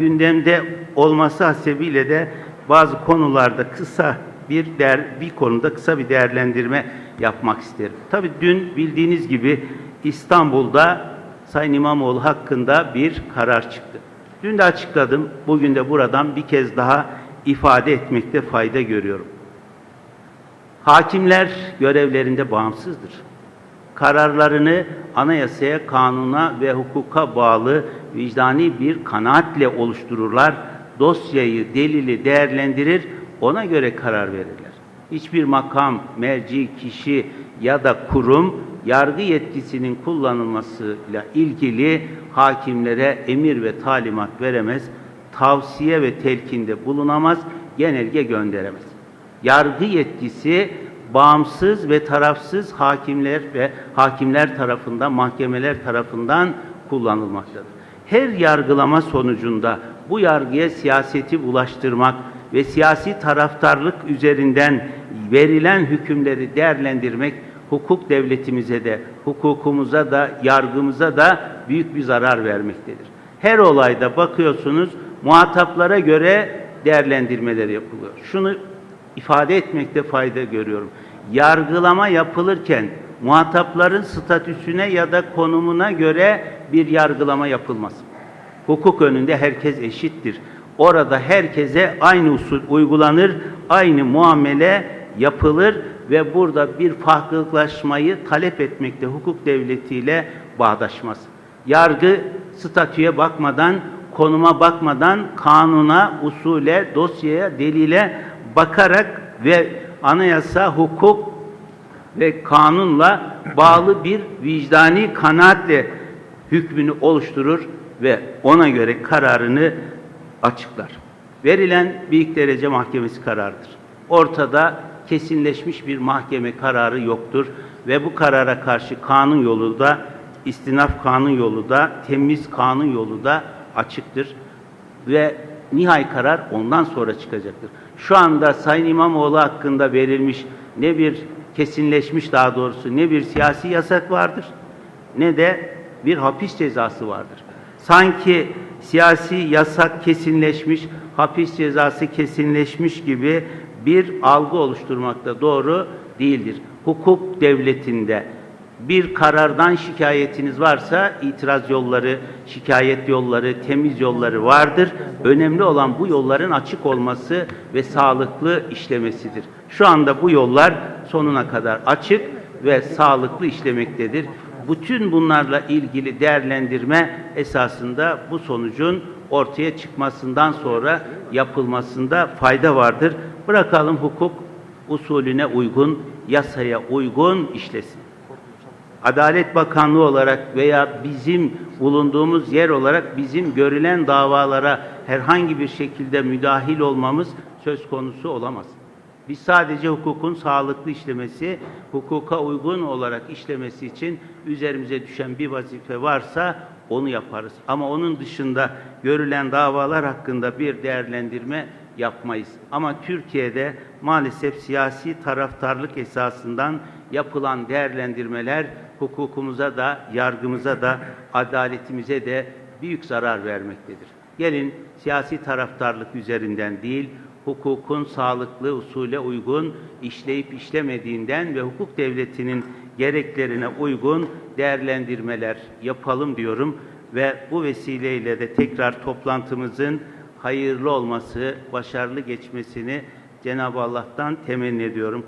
gündemde olması hasebiyle de bazı konularda kısa bir değer, bir konuda kısa bir değerlendirme yapmak isterim. Tabii dün bildiğiniz gibi İstanbul'da Sayın İmamoğlu hakkında bir karar çıktı. Dün de açıkladım. Bugün de buradan bir kez daha ifade etmekte fayda görüyorum. Hakimler görevlerinde bağımsızdır. Kararlarını anayasaya, kanuna ve hukuka bağlı vicdani bir kanaatle oluştururlar. Dosyayı, delili değerlendirir, ona göre karar verirler. Hiçbir makam, merci, kişi ya da kurum yargı yetkisinin kullanılmasıyla ilgili hakimlere emir ve talimat veremez, tavsiye ve telkinde bulunamaz, genelge gönderemez yargı yetkisi bağımsız ve tarafsız hakimler ve hakimler tarafından, mahkemeler tarafından kullanılmaktadır. Her yargılama sonucunda bu yargıya siyaseti bulaştırmak ve siyasi taraftarlık üzerinden verilen hükümleri değerlendirmek hukuk devletimize de, hukukumuza da, yargımıza da büyük bir zarar vermektedir. Her olayda bakıyorsunuz muhataplara göre değerlendirmeler yapılıyor. Şunu ifade etmekte fayda görüyorum. Yargılama yapılırken muhatapların statüsüne ya da konumuna göre bir yargılama yapılmaz. Hukuk önünde herkes eşittir. Orada herkese aynı usul uygulanır, aynı muamele yapılır ve burada bir farklılıklaşmayı talep etmekte hukuk devletiyle bağdaşmaz. Yargı statüye bakmadan, konuma bakmadan kanuna, usule, dosyaya, delile bakarak ve anayasa, hukuk ve kanunla bağlı bir vicdani kanaatle hükmünü oluşturur ve ona göre kararını açıklar. Verilen büyük derece mahkemesi kararıdır. Ortada kesinleşmiş bir mahkeme kararı yoktur ve bu karara karşı kanun yolu da, istinaf kanun yolu da, temiz kanun yolu da açıktır ve nihai karar ondan sonra çıkacaktır. Şu anda Sayın İmamoğlu hakkında verilmiş ne bir kesinleşmiş daha doğrusu ne bir siyasi yasak vardır ne de bir hapis cezası vardır. Sanki siyasi yasak kesinleşmiş, hapis cezası kesinleşmiş gibi bir algı oluşturmakta doğru değildir. Hukuk devletinde bir karardan şikayetiniz varsa itiraz yolları, şikayet yolları, temiz yolları vardır. Önemli olan bu yolların açık olması ve sağlıklı işlemesidir. Şu anda bu yollar sonuna kadar açık ve sağlıklı işlemektedir. Bütün bunlarla ilgili değerlendirme esasında bu sonucun ortaya çıkmasından sonra yapılmasında fayda vardır. Bırakalım hukuk usulüne uygun, yasaya uygun işlesin. Adalet Bakanlığı olarak veya bizim bulunduğumuz yer olarak bizim görülen davalara herhangi bir şekilde müdahil olmamız söz konusu olamaz. Biz sadece hukukun sağlıklı işlemesi, hukuka uygun olarak işlemesi için üzerimize düşen bir vazife varsa onu yaparız. Ama onun dışında görülen davalar hakkında bir değerlendirme yapmayız. Ama Türkiye'de maalesef siyasi taraftarlık esasından yapılan değerlendirmeler hukukumuza da, yargımıza da, adaletimize de büyük zarar vermektedir. Gelin siyasi taraftarlık üzerinden değil, hukukun sağlıklı usule uygun işleyip işlemediğinden ve hukuk devletinin gereklerine uygun değerlendirmeler yapalım diyorum ve bu vesileyle de tekrar toplantımızın hayırlı olması, başarılı geçmesini Cenab-ı Allah'tan temenni ediyorum.